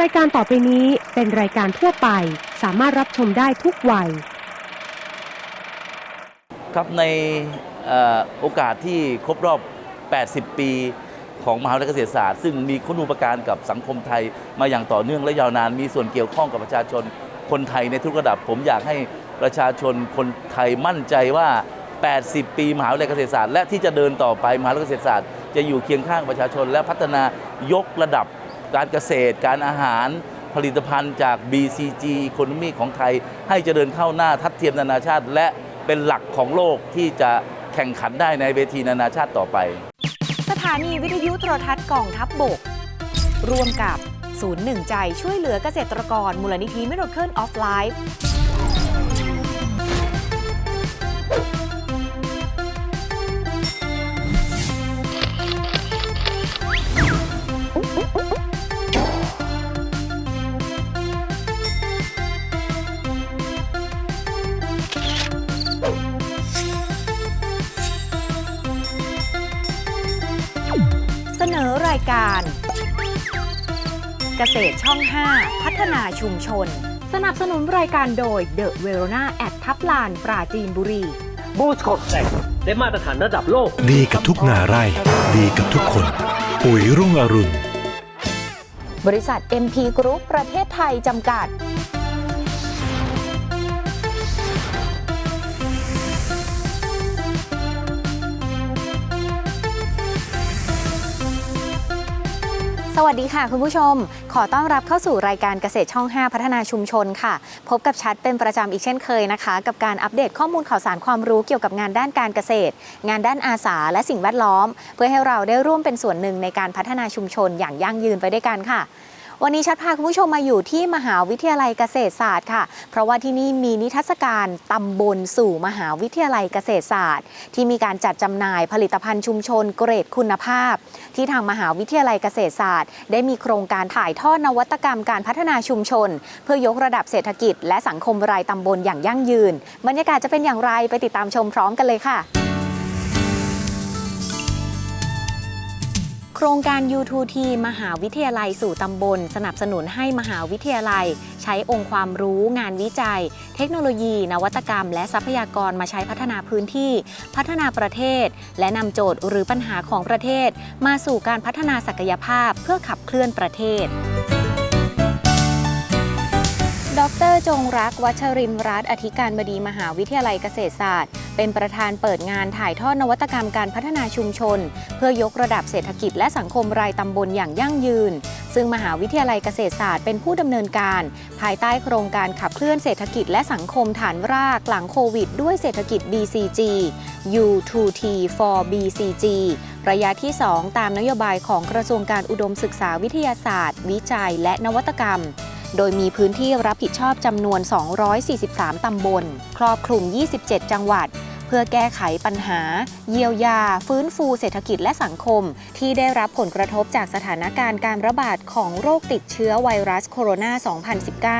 รายการต่อไปนี้เป็นรายการทั่วไป สามารถรับชมได้ทุกวัย ครับในเอ่อโอกาสที่ครบรอบ 80 ปีของมหาวิทยาลัยเกษตรศาสตร์ ซึ่งมีคุณูปการกับสังคมไทยมาอย่างต่อเนื่องและยาวนาน มีส่วนเกี่ยวข้องกับประชาชนคนไทยในทุกระดับ ผมอยากให้ประชาชนคนไทยมั่นใจว่า 80 ปีมหาวิทยาลัยเกษตรศาสตร์และที่จะเดินต่อไปมหาวิทยาลัยเกษตรศาสตร์จะอยู่เคียงข้างประชาชนและพัฒนายกระดับ การเกษตร การอาหารผลิตภัณฑ์จาก BCG Economy ของไทย ให้เจริญเข้าหน้าทัดเทียมนานาชาติ และเป็นหลักของโลกที่จะแข่งขันได้ในเวทีนานาชาติต่อไป สถานีวิทยุโทรทัศน์กองทัพบบก ร่วมกับศูนย์หนึ่งใจช่วยเหลือเกษตรกรมูลนิธิมิโรเคิลออฟไลฟ์ ษตรช่อง 5 พัฒนาชุมชน สนับสนุนรายการโดยเดอะเวโรนาแอดทับลานปราจีนบุรี บูสคอตแตกได้มาตรฐานระดับโลก ดีกับทุกนาไร่ ดีกับทุกคน ปุ๋ยรุ่งอรุณ บริษัท MP Group ประเทศไทยจำกัด สวัสดีค่ะคุณผู้ชม ขอต้อนรับเข้าสู่รายการเกษตรช่อง 5 พัฒนาชุมชนค่ะ พบกับชัดเป็นประจำอีกเช่นเคยนะคะ กับการอัปเดตข้อมูลข่าวสารความรู้เกี่ยวกับงานด้านการเกษตร งานด้านอาสาและสิ่งแวดล้อม เพื่อให้เราได้ร่วมเป็นส่วนหนึ่งในการพัฒนาชุมชนอย่างยั่งยืนไปด้วยกันค่ะ วันนี้ชัดพาคุณผู้ชมมาอยู่ที่มหาวิทยาลัยเกษตรศาสตร์ค่ะ เพราะว่าที่นี่มีนิทรรศการตำบลสู่มหาวิทยาลัยเกษตรศาสตร์ ที่มีการจัดจำหน่ายผลิตภัณฑ์ชุมชนเกรดคุณภาพ ที่ทางมหาวิทยาลัยเกษตรศาสตร์ ได้มีโครงการถ่ายทอดนวัตกรรมการพัฒนาชุมชน เพื่อยกระดับเศรษฐกิจ และสังคมรายตำบลอย่างยั่งยืน บรรยากาศจะเป็นอย่างไรไปติดตามชมพร้อมกันเลยค่ะ โครงการ U2T มหาวิทยาลัยสู่ตำบล สนับสนุนให้มหาวิทยาลัย ใช้องค์ความรู้งานวิจัย เทคโนโลยี นวัตกรรม และทรัพยากรมาใช้พัฒนาพื้นที่ พัฒนาประเทศ และนำโจทย์หรือปัญหาของประเทศ มาสู่การพัฒนาศักยภาพเพื่อขับเคลื่อนประเทศ ดรจงรักวัชรินร์รัตน์อธิการบดีมหาวิทยาลัยเกษตรศาสตร์ เป็นประธานเปิดงานถ่ายทอดนวัตกรรมการพัฒนาชุมชน เพื่อยกระดับเศรษฐกิจและสังคมรายตำบลอย่างยั่งยืน ซึ่งมหาวิทยาลัยเกษตรศาสตร์เป็นผู้ดำเนินการ ภายใต้โครงการขับเคลื่อนเศรษฐกิจและสังคมฐานรากหลังโควิด ด้วยเศรษฐกิจ BCG U2T for BCG ระยะที่ 2 ตามนโยบายของกระทรวงการอุดมศึกษาวิทยาศาสตร์ วิจัยและนวัตกรรม โดยมีพื้นที่รับผิดชอบจำนวน 243 ตำบล ครอบคลุม 27 จังหวัด เพื่อแก้ไขปัญหา เยียวยา ฟื้นฟูเศรษฐกิจและสังคม ที่ได้รับผลกระทบจากสถานการณ์การระบาดของโรคติดเชื้อไวรัสโคโรนา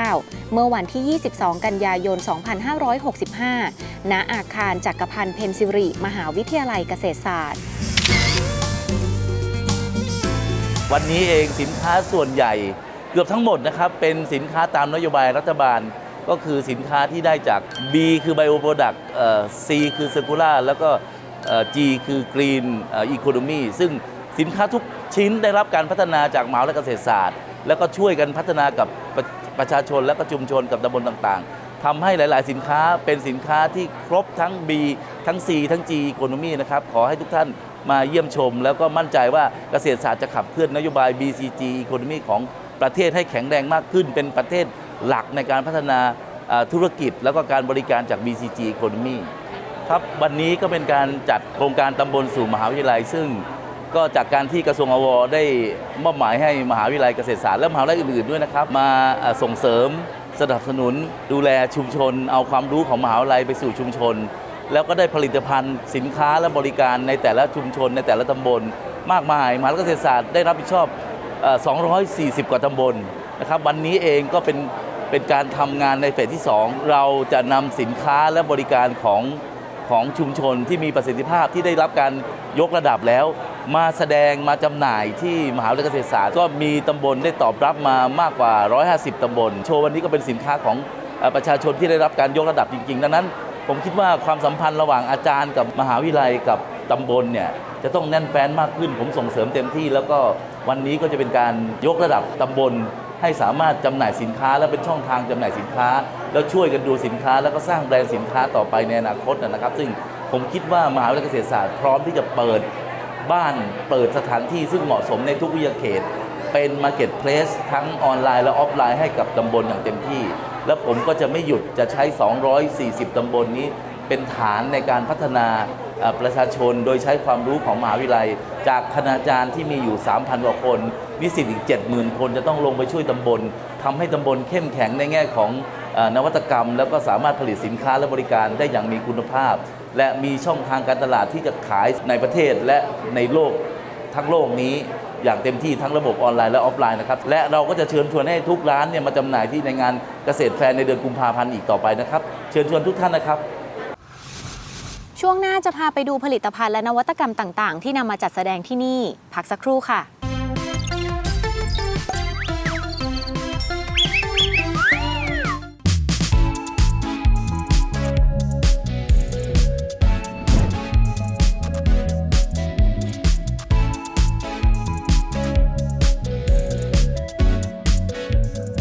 2019 เมื่อวันที่ 22 กันยายน 2565 ณ อาคารจักรพันธ์เพนซิริ มหาวิทยาลัยเกษตรศาสตร์วันนี้เองสินค้าส่วนใหญ่ เกือบทั้งหมดนะครับเป็นสินค้าตามนโยบายรัฐบาล ก็คือสินค้าที่ได้จาก B คือ Bio Product C คือ Circular แล้วก็ G คือ Green เอ่อ Economy ซึ่งสินค้าทุกชิ้นได้รับการพัฒนาจากมหาวิทยาลัยเกษตรศาสตร์ แล้วก็ช่วยกันพัฒนากับประประชาชนและก็ชุมชนกับตำบลต่างๆทำให้หลาย ๆ สินค้าเป็นสินค้าที่ครบทั้ง B ทั้ง C ทั้ง G Economy นะครับ ขอให้ทุกท่านมาเยี่ยมชม แล้วก็มั่นใจว่าเกษตรศาสตร์จะขับเคลื่อนนโยบาย BCG Economy ของ ประเทศให้แข็งแรงมากขึ้น เป็นประเทศหลักในการพัฒนาธุรกิจ แล้วก็การบริการจาก BCG Economy ครับวันนี้ก็เป็นการจัดโครงการตำบลสู่มหาวิทยาลัย ซึ่งก็จากการที่กระทรวงอวได้มอบหมายให้มหาวิทยาลัยเกษตรศาสตร์และมหาวิทยาลัยอื่นๆด้วยนะครับ มาส่งเสริมสนับสนุนดูแลชุมชน เอาความรู้ของมหาวิทยาลัยไปสู่ชุมชน แล้วก็ได้ผลิตภัณฑ์สินค้าและบริการในแต่ละชุมชน ในแต่ละตำบลมากมายมหาวิทยาลัยเกษตรศาสตร์ได้รับผิดชอบ 240 กว่าตำบลนะครับวันนี้เองก็เป็นเป็นการทำงานในเฟสที่ 2 เราจะนำสินค้าและบริการของของชุมชนที่มีประสิทธิภาพที่ได้รับการยกระดับแล้ว มาแสดงมาจำหน่ายที่มหาวิทยาลัยเกษตรศาสตร์ก็มีตำบลได้ตอบรับมามากกว่า 150 ตำบล โชว์วันนี้ก็เป็นสินค้าของประชาชนที่ได้รับการยกระดับจริงๆ ดังนั้น ผมคิดว่าความสัมพันธ์ระหว่างอาจารย์กับมหาวิทยาลัยกับ ตำบลเนี่ยจะต้องแน่นแฟ้นมากขึ้น ผมส่งเสริมเต็มที่ แล้วก็วันนี้ก็จะเป็นการยกระดับตำบล ให้สามารถจำหน่ายสินค้า และเป็นช่องทางจำหน่ายสินค้า แล้วช่วยกันดูสินค้า แล้วก็สร้างแบรนด์สินค้าต่อไปในอนาคตนะครับ ซึ่งผมคิดว่ามหาวิทยาลัยเกษตรศาสตร์พร้อมที่จะเปิดบ้านเปิดสถานที่ซึ่งเหมาะสมในทุกวิทยาเขต เป็นมาร์เก็ตเพลสทั้งออนไลน์และออฟไลน์ให้กับตำบลอย่างเต็มที่ แล้วผมก็จะไม่หยุดจะใช้ 240 ตำบลนี้เป็นฐานในการพัฒนา ประชาชนโดยใช้ความรู้ของมหาวิทยาลัย จากคณาจารย์ที่มีอยู่ 3,000 กว่าคน นิสิตอีก 70,000 คนจะต้องลงไปช่วยตำบลทำให้ตำบลเข้มแข็งในแง่ของอนวัตกรรม แล้วก็สามารถผลิตสินค้าและบริการได้อย่างมีคุณภาพ และมีช่องทางการตลาดที่จะขายในประเทศและในโลกทั้งโลกนี้อย่างเต็มที่ทั้งระบบออนไลน์และออฟไลน์นะครับ และเราก็จะเชิญชวนให้ทุกร้านเนี่ยมาจำหน่ายที่ในงานเกษตรแฟร์ในเดือนกุมภาพันธ์อีกต่อไปนะครับ เชิญชวนทุกท่านนะครับ ช่วงหน้าจะพาไปดูผลิตภัณฑ์และนวัตกรรมต่าง ๆ ที่นำมาจัดแสดงที่นี่ พักสักครู่ค่ะ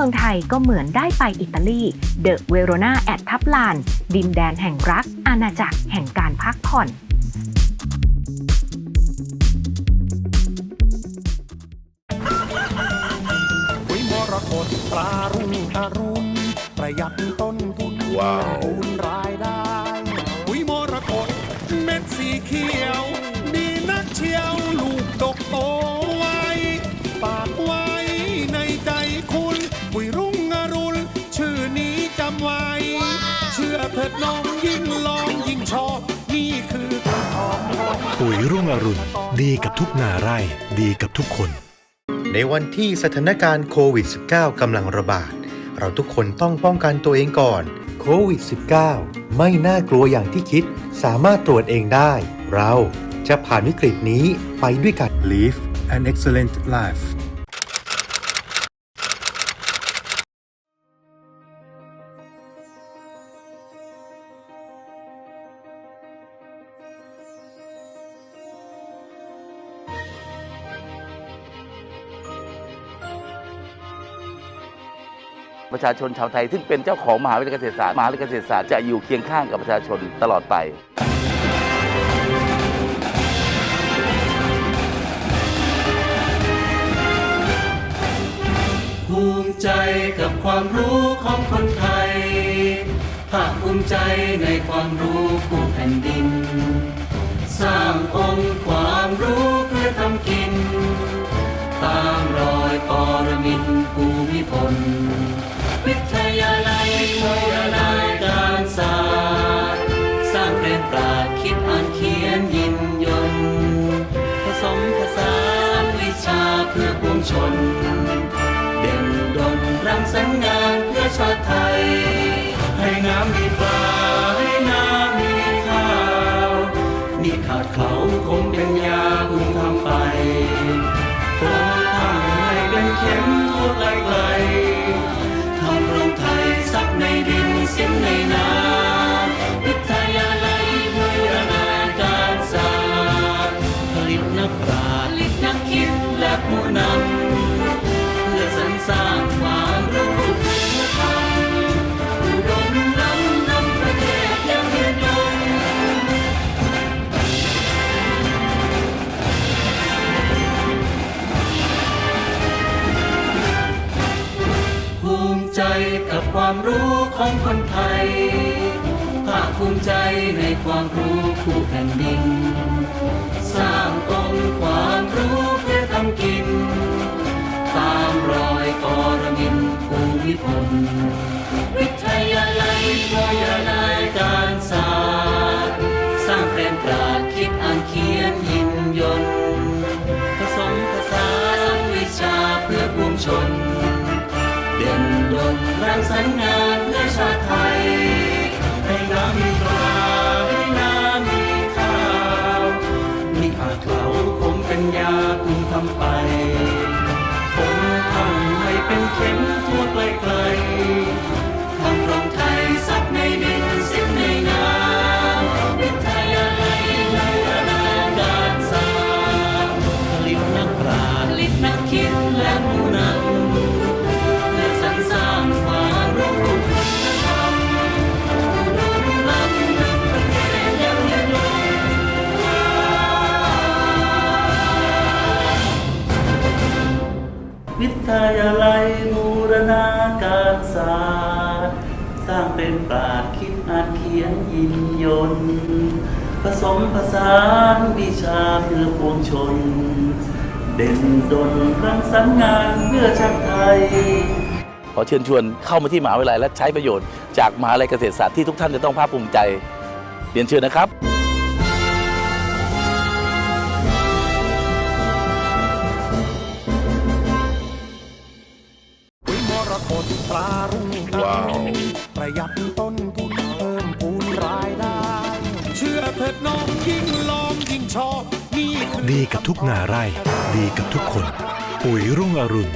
มืองไทยก็เหมือนได้ไปอิตาลี เดอะเวโรนาแอดทับลาน ดินแดนแห่งรัก อาณาจักรแห่งการพักผ่อน ปุ๋ยรุ่งอรุณ ดีกับทุกนาไร่ ดีกับทุกคน ในวันที่สถานการณ์โควิด -19 กำลังระบาด เราทุกคนต้องป้องกันตัวเองก่อนโควิด -19 ไม่น่ากลัวอย่างที่คิด สามารถตรวจเองได้ เราจะผ่านวิกฤตนี้ไปด้วยกัน Live an excellent life ประชาชนชาวไทย ซึ่งเป็นเจ้าของมหาวิทยาลัยเกษตรศาสตร์มหาวิทยาลัยเกษตรศาสตร์จะอยู่เคียงข้างกับประชาชนตลอดไปภูมิใจกับความรู้ของคนไทย ภาคภูมิใจในความรู้คู่แผ่นดิน สร้างองค์ความรู้เพื่อทำกิน ชาติไทย ให้น้ำมีปลาให้น้ำมีข้าวนี่ขาดเขาคงเป็นยาคุมทำไปฝนทำให้เป็นเข็มทั่วไกลไกลทำรงไทยซักในดินสิ้นในน้ำ ความรู้ของคนไทย ภาคภูมิใจในความรู้คู่แผ่นดิน สร้างองค์ความรู้เพื่อทำกิน ตามรอยกรมินภูมิพลวิทยาลัยวิทยาลัยการศาสตร์ สร้างเป็นปราดคิดอ่านเขียนยินยนต์ สรรค์งานเพื่อชาติไทย ให้น้ำมีปลาให้น้ำมีข้าวมีอาเกลาคมเป็นยาคุณทำไปฝนทำให้เป็นเข็มทั่วไกลไกล ยาลัยบูรณาการศาสตร์สร้างเป็นปราดคิดอ่านเขียนยินยนผสมผสานวิชาเพื่อปวงชน เด่นดนรังสรรค์งานเพื่อชาติไทย ขอเชิญชวนเข้ามาที่มหาวิทยาลัยและใช้ประโยชน์จากมหาวิทยาลัยเกษตรศาสตร์ที่ทุกท่านจะต้องภาคภูมิใจ เรียนเชิญนะครับ ดีกับทุกนาไร่ ดีกับทุกคน ปุ๋ยรุ่งอรุณ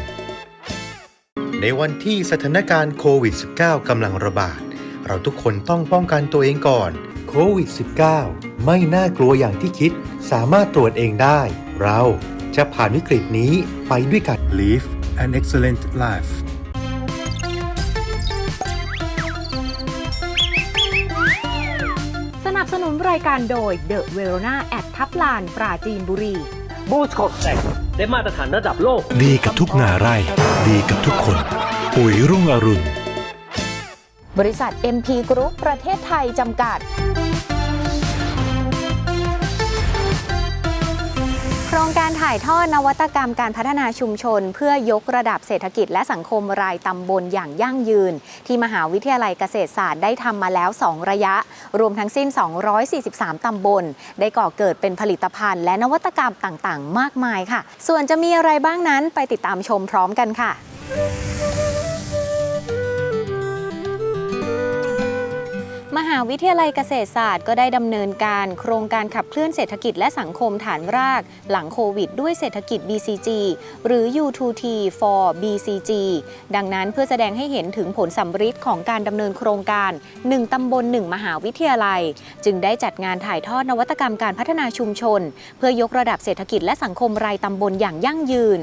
ในวันที่สถานการณ์โควิด -19 กำลังระบาด เราทุกคนต้องป้องกันตัวเองก่อนโควิด -19 ไม่น่ากลัวอย่างที่คิด สามารถตรวจเองได้ เราจะผ่านวิกฤตนี้ไปด้วยกัน Live an excellent life สนับสนุนรายการโดย The Verona แอดทับลาน ปราจีนบุรี บูสโคบแตกได้มาตรฐานระดับโลก ดีกับทุกนาไร่ ดีกับทุกคน ปุ๋ยรุ่งอรุณ บริษัท MP Group ประเทศไทยจำกัด รงการถ่ายทอดนวัตกรรมการพัฒนาชุมชน เพื่อยกระดับเศรษฐกิจและสังคมรายตำบลอย่างยั่งยืน ที่มหาวิทยาลัยเกษตรศาสตร์ได้ทำมาแล้ว 2 ระยะ รวมทั้งสิ้น 243 ตำบล ได้ก่อเกิดเป็นผลิตภัณฑ์ และนวัตกรรมต่างๆ มากมายค่ะ ส่วนจะมีอะไรบ้างนั้นไปติดตามชมพร้อมกันค่ะ หาวิทยาลัยเกษตรศาสตร์ก็ได้ดำเนินการโครงการขับเคลื่อนเศรษฐกิจและสังคมฐานราก หลังโควิดด้วยเศรษฐกิจ BCG หรือ U2T for BCG ดังนั้นเพื่อแสดงให้เห็นถึงผลสำฤทธิ์ของการดำเนินโครงการ 1 ตำบล 1 มหาวิทยาลัย จึงได้จัดงานถ่ายทอดนวัตกรรมการพัฒนาชุมชน เพื่อยกระดับเศรษฐกิจและสังคมรายตำบลอย่างยั่งยืน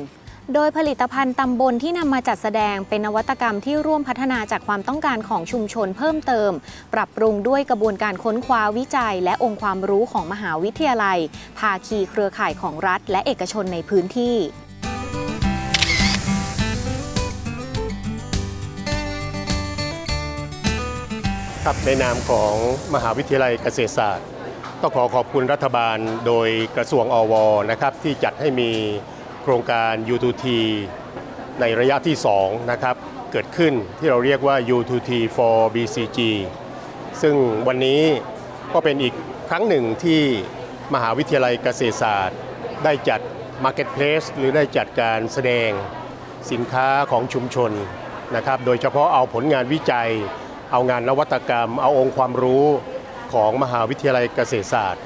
โดยผลิตภัณฑ์ตำบลที่นำมาจัดแสดงเป็นนวัตกรรมที่ร่วมพัฒนาจากความต้องการของชุมชนเพิ่มเติม ปรับปรุงด้วยกระบวนการค้นคว้าวิจัย และองค์ความรู้ของมหาวิทยาลัย ภาคีเครือข่ายของรัฐ และเอกชนในพื้นที่ครับในนามของมหาวิทยาลัยเกษตรศาสตร์ ต้องขอขอบคุณรัฐบาลโดยกระทรวงอวนะครับที่จัดให้มี โครงการ U2T ในระยะที่ 2 นะครับ เกิดขึ้นที่เราเรียกว่า U2T for BCG ซึ่งวันนี้ก็เป็นอีกครั้งหนึ่งที่มหาวิทยาลัยเกษตรศาสตร์ ได้จัด Marketplace หรือได้จัดการแสดงสินค้าของชุมชนนะครับ โดยเฉพาะเอาผลงานวิจัย เอางานนวัตกรรม เอาองค์ความรู้ของมหาวิทยาลัยเกษตรศาสตร์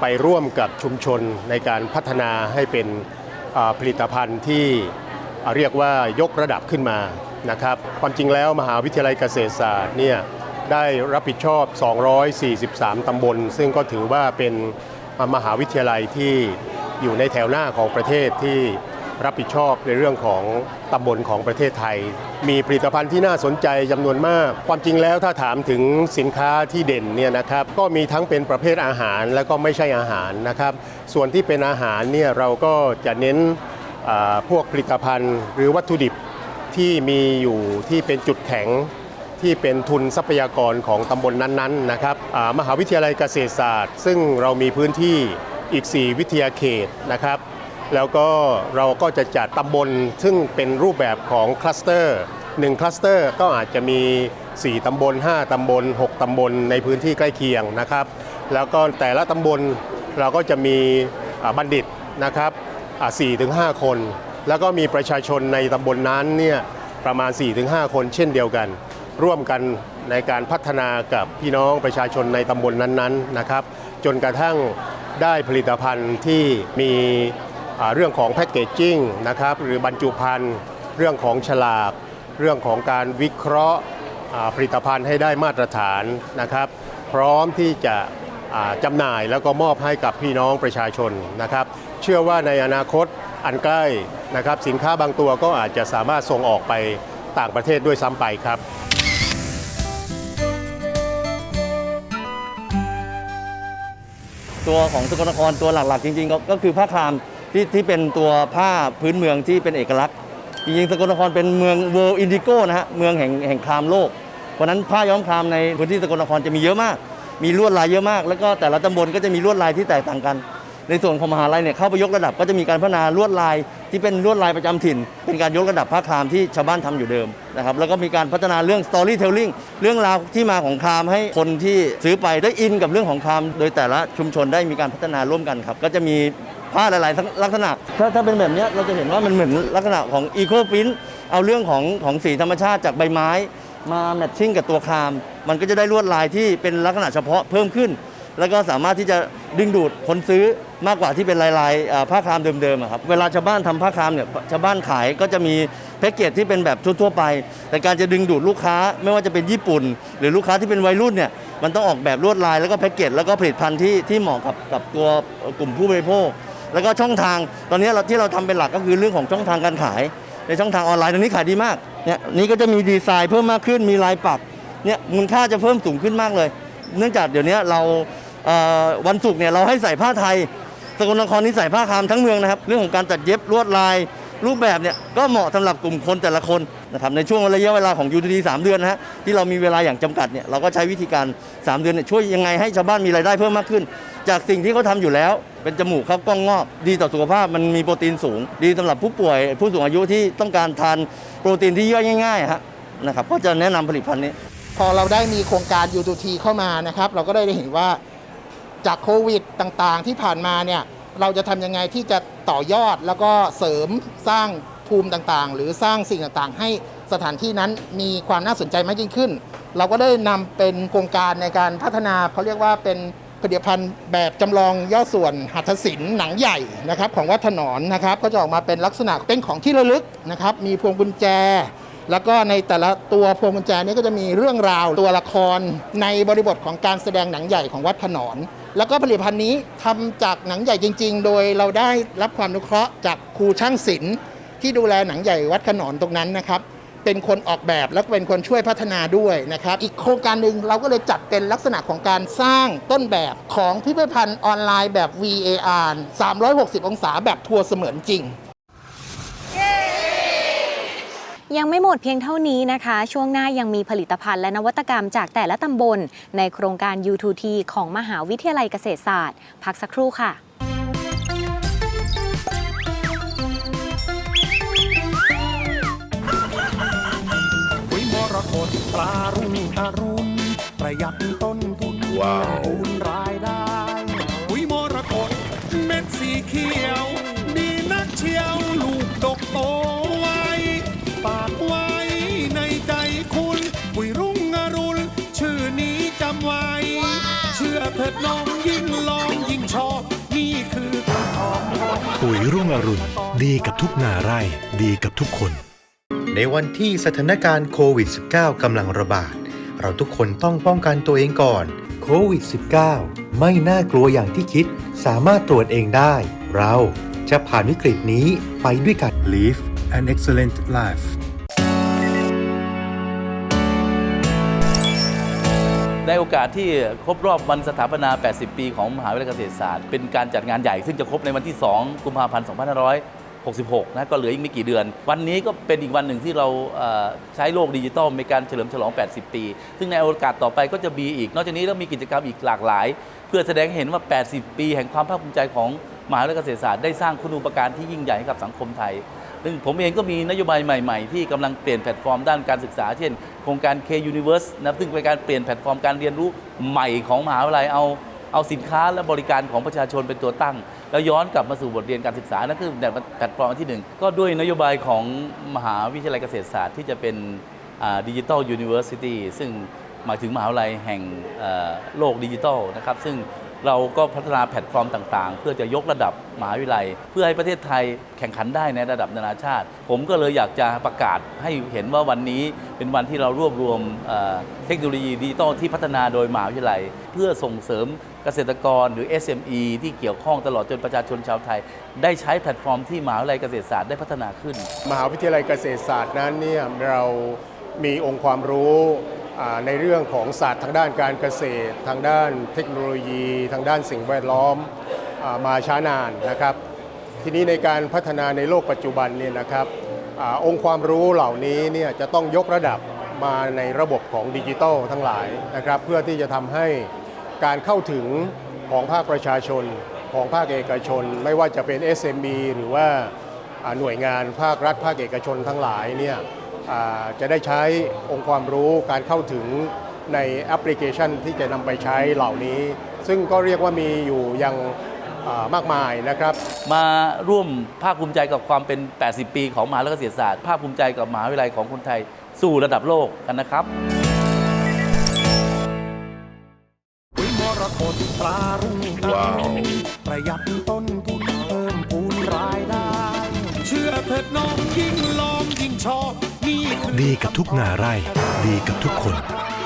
ไปร่วมกับชุมชนในการพัฒนาให้เป็น ผลิตภัณฑ์ที่เรียกว่ายกระดับขึ้นมานะครับความจริงแล้วมหาวิทยาลัยเกษตรศาสตร์เนี่ยได้รับผิดชอบ 243 ตำบล ซึ่งก็ถือว่าเป็นมหาวิทยาลัยที่อยู่ในแถวหน้าของประเทศที่ รับผิดชอบในเรื่องของตำบลของประเทศไทย มีผลิตภัณฑ์ที่น่าสนใจจำนวนมาก ความจริงแล้วถ้าถามถึงสินค้าที่เด่นเนี่ยนะครับก็มีทั้งเป็นประเภทอาหารและก็ไม่ใช่อาหารนะครับ ส่วนที่เป็นอาหารเนี่ยเราก็จะเน้นพวกผลิตภัณฑ์ หรือวัตถุดิบที่มีอยู่ที่เป็นจุดแข็งที่เป็นทุนทรัพยากรของตำบลนั้นๆนะครับมหาวิทยาลัยเกษตรศาสตร์ ซึ่งเรามีพื้นที่อีก 4 วิทยาเขตนะครับ แล้วก็เราก็จะจัดตำบลซึ่งเป็นรูปแบบของคลัสเตอร์1คลัสเตอร์ก็อาจจะมี 4 ตำบล 5 ตำบล 6 ตำบลในพื้นที่ใกล้เคียงนะครับ แล้วก็แต่ละตำบลเราก็จะมีบัณฑิตนะครับ4ถึง5คน แล้วก็มีประชาชนในตำบลนั้นเนี่ยประมาณ 4-5 คนเช่นเดียวกัน ร่วมกันในการพัฒนากับพี่น้องประชาชนในตำบลนั้นๆนะครับ จนกระทั่งได้ผลิตภัณฑ์ที่มี เรื่องของแพคเกจจิ้งนะครับหรือบรรจุภัณฑ์ เรื่องของฉลากเรื่องของการวิเคราะห์ผลิตภัณฑ์ให้ได้มาตรฐานนะครับ พร้อมที่จะจำหน่ายแล้วก็มอบให้กับพี่น้องประชาชนนะครับ เชื่อว่าในอนาคตอันใกล้นะครับ สินค้าบางตัวก็อาจจะสามารถส่งออกไปต่างประเทศด้วยซ้ำไปครับตัวของสกลนครตัวหลักๆ จริงๆ ก็คือผ้าคราม ที่ที่เป็นตัวผ้าพื้นเมืองที่เป็นเอกลักษณ์ จริงๆสกลนครเป็นเมืองเวิลด์อินดิโก้นะฮะเมืองแห่งแห่งครามโลก เพราะนั้นผ้าย้อมครามในพื้นที่สกลนครจะมีเยอะมาก มีลวดลายเยอะมาก แล้วก็แต่ละตำบลก็จะมีลวดลายที่แตกต่างกัน ในส่วนของมหาลัยเนี่ยเข้าไปยกระดับก็จะมีการพัฒนาลวดลายที่เป็นลวดลายประจำถิ่น เป็นการยกระดับผ้าครามที่ชาวบ้านทำอยู่เดิมนะครับแล้วก็มีการพัฒนาเรื่อง storytelling เรื่องราวที่มาของครามให้คนที่ซื้อไปได้อินกับเรื่องของคราม โดยแต่ละชุมชนได้มีการพัฒนาร่วมกันครับก็จะมี ผ้าหลายๆลักษณะ ถ้าถ้าเป็นแบบนี้เราจะเห็นว่ามันเหมือนลักษณะของอีโคพินเอาเรื่องของของสีธรรมชาติจากใบไม้ มาแมทชิ่งกับตัวคราม มันก็จะได้ลวดลายที่เป็นลักษณะเฉพาะเพิ่มขึ้น แล้วก็สามารถที่จะดึงดูดคนซื้อมากกว่าที่เป็นลายลายๆผ้าครามเดิมๆครับเวลาชาวบ้านทำผ้าครามเนี่ยชาวบ้านขายก็จะมีแพ็กเกจที่เป็นแบบทั่วๆไป แต่การจะดึงดูดลูกค้าไม่ว่าจะเป็นญี่ปุ่น หรือลูกค้าที่เป็นวัยรุ่นเนี่ยมันต้องออกแบบลวดลายแล้วก็แพ็กเกจแล้วก็ผลิตภัณฑ์ที่ที่เหมาะกับกับตัวกลุ่มผู้บริโภค แล้วก็ช่องทางตอนนี้เราที่เราทำเป็นหลักก็คือเรื่องของช่องทางการขาย ในช่องทางออนไลน์ตรงนี้ขายดีมากเนี่ยนี่ก็จะมีดีไซน์เพิ่มมากขึ้นมีลายปักเนี่ยมูลค่าจะเพิ่มสูงขึ้นมากเลย เนื่องจากเดี๋ยวนี้เราเอ่อวันศุกร์เนี่ยเราให้ใส่ผ้าไทยสกลนครนี่ใส่ผ้าคามทั้งเมืองนะครับ เรื่องของการตัดเย็บลวดลาย รูปแบบเนี่ยก็เหมาะสำหรับกลุ่มคนแต่ละคนนะครับในช่วงระยะเวลาของ UTD 3เดือนนะฮะที่เรามีเวลาอย่างจำกัดเนี่ยเราก็ใช้วิธีการ 3 เดือนเนี่ยช่วยยังไงให้ชาวบ้านมีรายได้เพิ่มมากขึ้น จากสิ่งที่เขาทำอยู่แล้ว เป็นจมูกครับกล้องงอกดีต่อสุขภาพมันมีโปรตีนสูง ดีสำหรับผู้ป่วยผู้สูงอายุที่ต้องการทานโปรตีนที่ย่อยง่ายๆฮะนะครับก็จะแนะนำผลิตภัณฑ์นี้ พอเราได้มีโครงการ U2T เข้ามานะครับ เราก็ได้เห็นว่าจากโควิดต่างๆ ที่ผ่านมาเนี่ย เราจะทำยังไงที่จะต่อยอดแล้วก็เสริมสร้างภูมิต่างๆ หรือสร้างสิ่งต่างๆ ให้สถานที่นั้นมีความน่าสนใจมากยิ่งขึ้น เราก็ได้นำเป็นโครงการในการพัฒนาเขาเรียกว่าเป็นผลิตภัณฑ์แบบจำลองย่อส่วนหัตถศิลป์หนังใหญ่นะครับของวัดถนอนนะครับก็จะออกมาเป็นลักษณะเป็นของที่ระลึกนะครับมีพวงกุญแจ แล้วก็ในแต่ละตัวพวงกุญแจนี้ก็จะมีเรื่องราวตัวละครในบริบทของการแสดงหนังใหญ่ของวัดขนอน แล้วก็ผลิตภัณฑ์นี้ทำจากหนังใหญ่จริง ๆ โดยเราได้รับความนุเคราะห์จากครูช่างศิลป์ที่ดูแลหนังใหญ่วัดขนอนตรงนั้นนะครับ เป็นคนออกแบบและเป็นคนช่วยพัฒนาด้วยนะครับ อีกโครงการหนึ่งเราก็เลยจัดเป็นลักษณะของการสร้างต้นแบบของพิพิธภัณฑ์ออนไลน์แบบ VAR 360 องศาแบบทัวร์เสมือนจริง ยังไม่หมดเพียงเท่านี้นะคะ ช่วงหน้ายังมีผลิตภัณฑ์และนวัตกรรมจากแต่ละตำบล ในโครงการ U2T ของมหาวิทยาลัยเกษตรศาสตร์ พักสักครู่ค่ะปุ๋ยมรกตปลารุ่งอรุณประหยัดต้นทุนว้าวคูณรายได้ปุ๋ย รุ่งอรุณ ดีกับทุกนาไร่ ดีกับทุกคน ในวันที่สถานการณ์โควิด -19 กำลังระบาด เราทุกคนต้องป้องกันตัวเองก่อนโควิด -19 ไม่น่ากลัวอย่างที่คิด สามารถตรวจเองได้ เราจะผ่านวิกฤตนี้ไปด้วยกัน Live an excellent life อกาสที่ครบรอบวันสถาปนา 80 ปีของมหาวิทยาลัยเกษตรศาสตร์ เป็นการจัดงานใหญ่ซึ่งจะครบในวันที่ 2 กุมภาพันธ์ 2566 นะ ก็เหลืออีกไม่กี่เดือน วันนี้ก็เป็นอีกวันหนึ่งที่เราใช้โลกดิจิตอลในการเฉลิมฉลอง 80 ปี ซึ่งในโอกาสต่อไปก็จะมีอีก นอกจากนี้แล้วมีกิจกรรมอีกหลากหลาย เพื่อแสดงเห็นว่า 80 ปี แห่งความภาคภูมิใจของมหาวิทยาลัยเกษตรศาสตร์ได้สร้างคุณูปการที่ยิ่งใหญ่ให้กับสังคมไทย ซึ่งผมเองก็มีนโยบายใหม่ๆ ที่กำลังเปลี่ยนแพลตฟอร์มด้านการศึกษา เช่น โครงการ K Universe นะซึ่งเป็นการเปลี่ยนแพลตฟอร์มการเรียนรู้ใหม่ของมหาวิทยาลัยเอาเอาสินค้าและบริการของประชาชนเป็นตัวตั้ง แล้วย้อนกลับมาสู่บทเรียนการศึกษานั่นคือแพลตฟอร์มอันที่หนึ่งก็ด้วยนโยบายของมหาวิทยาลัยเกษตรศาสตร์ที่จะเป็นดิจิ t a ลยูนิเวอร์ซิตี้ซึ่งหมายถึงมหาวิทยาลัยแห่งโลกดิจิทัลนะครับซึ่ง เราก็พัฒนาแพลตฟอร์มต่างๆ เพื่อจะยกระดับมหาวิทยาลัย เพื่อให้ประเทศไทยแข่งขันได้ในระดับนานาชาติ ผมก็เลยอยากจะประกาศให้เห็นว่าวันนี้เป็นวันที่เรารวบรวมเเทคโนโลยีดิจิทัลที่พัฒนาโดยมหาวิทยาลัย เพื่อส่งเสริมเกษตรกรหรือ SME ที่เกี่ยวข้องตลอดจนประชาชนชาวไทย ได้ใช้แพลตฟอร์มที่มหาวิทยาลัยเกษตรศาสตร์ได้พัฒนาขึ้น มหาวิทยาลัยเกษตรศาสตร์นั้นเนี่ยเรามีองค์ความรู้ ในเรื่องของศาสตร์ทางด้านการเกษตร ทางด้านเทคโนโลยี ทางด้านสิ่งแวดล้อมอมาช้านานนะครับ ทีนี้ในการพัฒนาในโลกปัจจุบันเนี่ยนะครับอองค์ความรู้เหล่านี้เนี่ยจะต้องยกระดับมาในระบบของดิจิทัลทั้งหลายนะครับ เพื่อที่จะทำให้การเข้าถึงของภาคประชาชน ของภาคเอกชน ไม่ว่าจะเป็น SME หรือว่าหน่วยงานภาครัฐภาคเอกชนทั้งหลายเนี่ย จะได้ใช้องค์ความรู้การเข้าถึงในแอปพลิเคชันที่จะนำไปใช้เหล่านี้ ซึ่งก็เรียกว่ามีอยู่ยังอ่ามากมายนะครับ มาร่วมภาคภูมิใจกับความเป็น 80 ปีของมหาวิทยาลัยเกษตรศาสตร์ ภาคภูมิใจกับมหาวิทยาลัยของคนไทยสู่ระดับโลกกันนะครับปุ๋ยมรกตตรารุ่งเรืองประหยัดต้นทุนเพิ่มพูนรายได้ เชื่อเถิดน้องยิ่งลองยิ่งชอบนี่คือ ดีกับทุกนาไร่ ดีกับทุกคน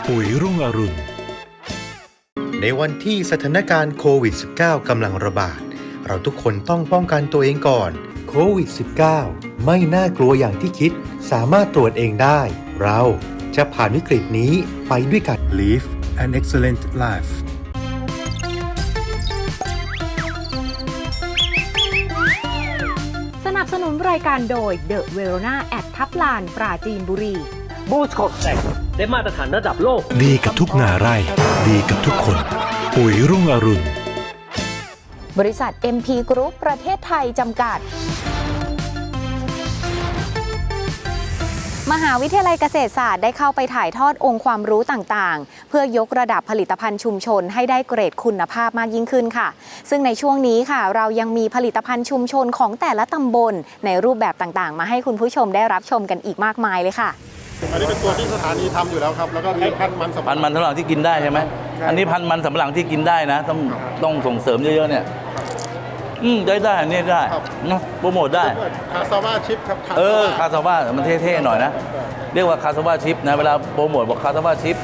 ปุ๋ยรุ่งอรุณ ในวันที่สถานการณ์โควิด -19 กำลังระบาด เราทุกคนต้องป้องกันตัวเองก่อนโควิด -19 ไม่น่ากลัวอย่างที่คิด สามารถตรวจเองได้ เราจะผ่านวิกฤตนี้ไปด้วยกัน Live an excellent life บสนุนรายการโดย The Verona แอดทับลานปราจีนบุรี บูสโคตแตกได้มาตรฐานระดับโลก ดีกับทุกนาไร่ ดีกับทุกคน ปุ๋ยรุ่งอรุณ บริษัท MP Group ประเทศไทยจำกัด มหาวิทยาลัยเกษตรศาสตร์ได้เข้าไปถ่ายทอดองค์ความรู้ต่างๆ เพื่อยกระดับผลิตภัณฑ์ชุมชนให้ได้เกรดคุณภาพมากยิ่งขึ้นค่ะ ซึ่งในช่วงนี้ค่ะ เรายังมีผลิตภัณฑ์ชุมชนของแต่ละตำบล ในรูปแบบต่างๆ มาให้คุณผู้ชมได้รับชมกันอีกมากมายเลยค่ะ อันนี้เป็นตัวที่สถานีทำอยู่แล้วครับ แล้วก็มีพันมันสำพันธุ์มันสำปะหลังที่กินได้ใช่ไหม อันนี้พันธุ์มันสำปะหลังที่กินได้นะ ต้องต้องส่งเสริมเยอะๆเนี่ย อืมได้ได้อันนี้ได้นะโปรโมทได้ คาซาว่าชิปครับเออ คาซาว่ามันเท่ๆหน่อยนะ เรียกว่าคาซาว่าชิปนะ เวลาโปรโมทบอกคาซาว่าชิป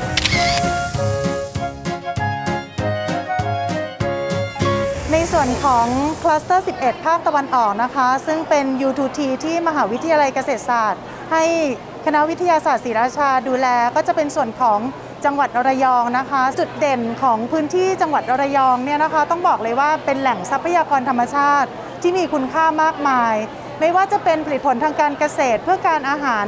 ในส่วนของคลัสเตอร์ 11 ภาคตะวันออกนะคะ ซึ่งเป็น U2T ที่มหาวิทยาลัยเกษตรศาสตร์ ให้คณะวิทยาศาสตร์ศรีราชาดูแลก็จะเป็นส่วนของ จังหวัดระยองนะคะ จุดเด่นของพื้นที่จังหวัดระยองเนี่ยนะคะ ต้องบอกเลยว่าเป็นแหล่งทรัพยากรธรรมชาติ ที่มีคุณค่ามากมาย ไม่ว่าจะเป็นผลิตผลทางการเกษตรเพื่อการอาหาร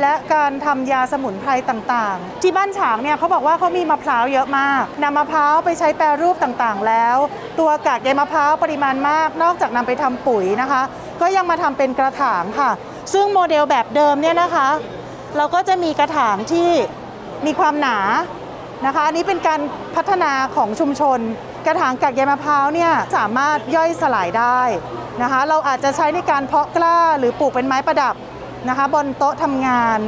และการทำยาสมุนไพรต่างๆ ที่บ้านฉางเนี่ยเขาบอกว่าเขามีมะพร้าวเยอะมากนำมะพร้าวไปใช้แปรรูปต่างๆ แล้ว ตัวกากใยมะพร้าวปริมาณมาก นอกจากนำไปทำปุ๋ยนะคะ ก็ยังมาทำเป็นกระถางค่ะ ซึ่งโมเดลแบบเดิมเนี่ยนะคะ เราก็จะมีกระถางที่ มีความหนานะคะ อันนี้เป็นการพัฒนาของชุมชน กระถางกากใยมะพร้าวเนี่ยสามารถย่อยสลายได้นะคะ เราอาจจะใช้ในการเพาะกล้าหรือปลูกเป็นไม้ประดับนะคะ บนโต๊ะทำงาน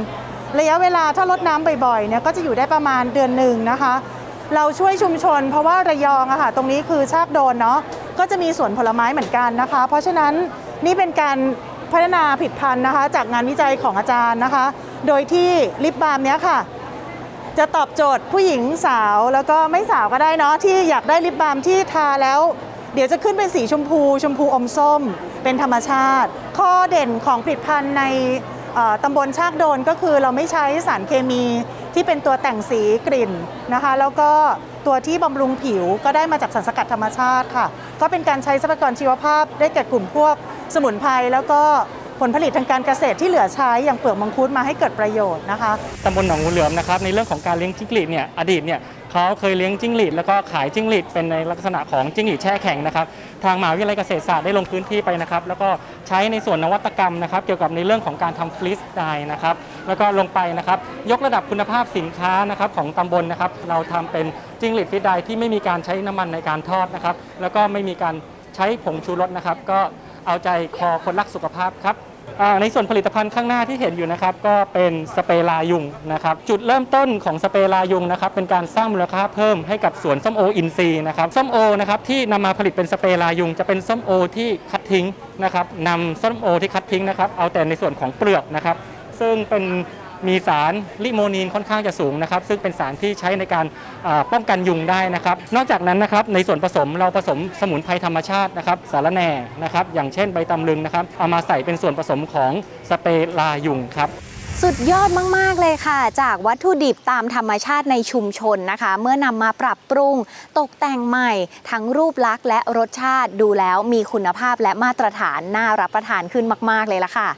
ระยะเวลาถ้าลดน้ำบ่อยๆเนี่ยก็จะอยู่ได้ประมาณเดือนหนึ่งนะคะ เราช่วยชุมชน เพราะว่าระยองอะค่ะตรงนี้คือชากโดนเนาะก็จะมีสวนผลไม้เหมือนกันนะคะ เพราะฉะนั้นนี่เป็นการพัฒนาผลิดพันธุ์นะคะ จากงานวิจัยของอาจารย์นะคะ โดยที่ลิปบาล์มเนี้ยค่ะ จะตอบโจทย์ผู้หญิงสาวแล้วก็ไม่สาวก็ได้เนาะที่อยากได้ลิปบาล์มที่ทาแล้ว เดี๋ยวจะขึ้นเป็นสีชมพู ชมพูอมส้ม เป็นธรรมชาติ ข้อเด่นของผลิตภัณฑ์ในตำบลชากโดนก็คือเราไม่ใช้สารเคมีที่เป็นตัวแต่งสีกลิ่นนะคะ แล้วก็ตัวที่บำรุงผิวก็ได้มาจากสารสกัดธรรมชาติค่ะ ก็เป็นการใช้ทรัพยากรชีวภาพได้แก่กลุ่มพวกสมุนไพรแล้วก็ ผลผลิตทางการเกษตรที่เหลือใช้อย่างเปลือกมังคุดมาให้เกิดประโยชน์นะคะตำบลหนองงูเหลือมนะครับในเรื่องของการเลี้ยงจิ้งหรีดเนี่ยอดีตเนี่ยเขาเคยเลี้ยงจิ้งหรีดแล้วก็ขายจิ้งหรีดเป็นในลักษณะของจิ้งหรีดแช่แข็งนะครับทางมหาวิทยาลัยเกษตรศาสตร์ได้ลงพื้นที่ไปนะครับแล้วก็ใช้ในส่วนนวัตกรรมนะครับเกี่ยวกับในเรื่องของการทำฟรีสไดนะครับแล้วก็ลงไปนะครับยกระดับคุณภาพสินค้านะครับของตำบลนะครับเราทำเป็นจิ้งหรีดฟรีสไดที่ไม่มีการใช้น้ำมันในการทอดนะครับแล้วก็ไม่มีการใช้ผงชูรสนะครับก็เอาใจคอคนรักสุขภาพครับ ในส่วนผลิตภัณฑ์ข้างหน้าที่เห็นอยู่นะครับก็เป็นสเปรย์ลายุงนะครับจุดเริ่มต้นของสเปรย์ลายุงนะครับเป็นการสร้างมูลค่าเพิ่มให้กับสวนส้มโออินทรีย์นะครับส้มโอนะครับที่นำมาผลิตเป็นสเปรย์ลายุง จะเป็นส้มโอที่คัดทิ้งนะครับนำส้มโอที่คัดทิ้งนะครับเอาแต่ในส่วนของเปลือกนะครับซึ่งเป็น มีสารลิโมนีนค่อนข้างจะสูงนะครับ ซึ่งเป็นสารที่ใช้ในการป้องกันยุงได้นะครับ นอกจากนั้นนะครับในส่วนผสมเราผสมสมุนไพรธรรมชาตินะครับ สารแหน่นะครับ อย่างเช่นใบตำลึงนะครับ เอามาใส่เป็นส่วนผสมของสเปรย์ลายุงครับสุดยอดมาก ๆ เลยค่ะ จากวัตถุดิบตามธรรมชาติในชุมชนนะคะ เมื่อนำมาปรับปรุง ตกแต่งใหม่ ทั้งรูปลักษณ์และรสชาติดูแล้วมีคุณภาพและมาตรฐานน่ารับประทานขึ้นมาก ๆ เลยละค่ะ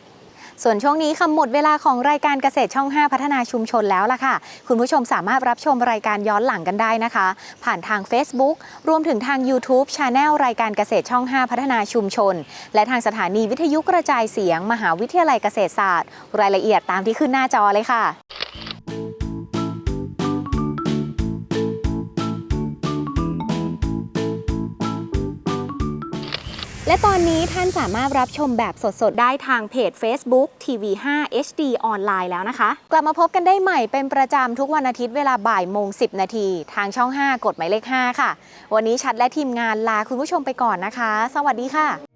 ส่วนช่วงนี้คำหมดเวลาของรายการเกษตรช่อง 5 พัฒนาชุมชนแล้วล่ะค่ะ คุณผู้ชมสามารถรับชมรายการย้อนหลังกันได้นะคะ ผ่านทาง Facebook รวมถึงทาง YouTube Channel รายการเกษตรช่อง 5 พัฒนาชุมชน และทางสถานีวิทยุกระจายเสียง มหาวิทยาลัยเกษตรศาสตร์ รายละเอียดตามที่ขึ้นหน้าจอเลยค่ะ และตอนนี้ท่านสามารถรับชมแบบสดๆ ได้ทางเพจ Facebook TV5 HD ออนไลน์แล้วนะคะ กลับมาพบกันได้ใหม่เป็นประจำทุกวันอาทิตย์เวลาบ่ายโมง 10 นาที ทางช่อง 5 กดหมายเลข 5 ค่ะ วันนี้ชัดและทีมงานลาคุณผู้ชมไปก่อนนะคะ สวัสดีค่ะ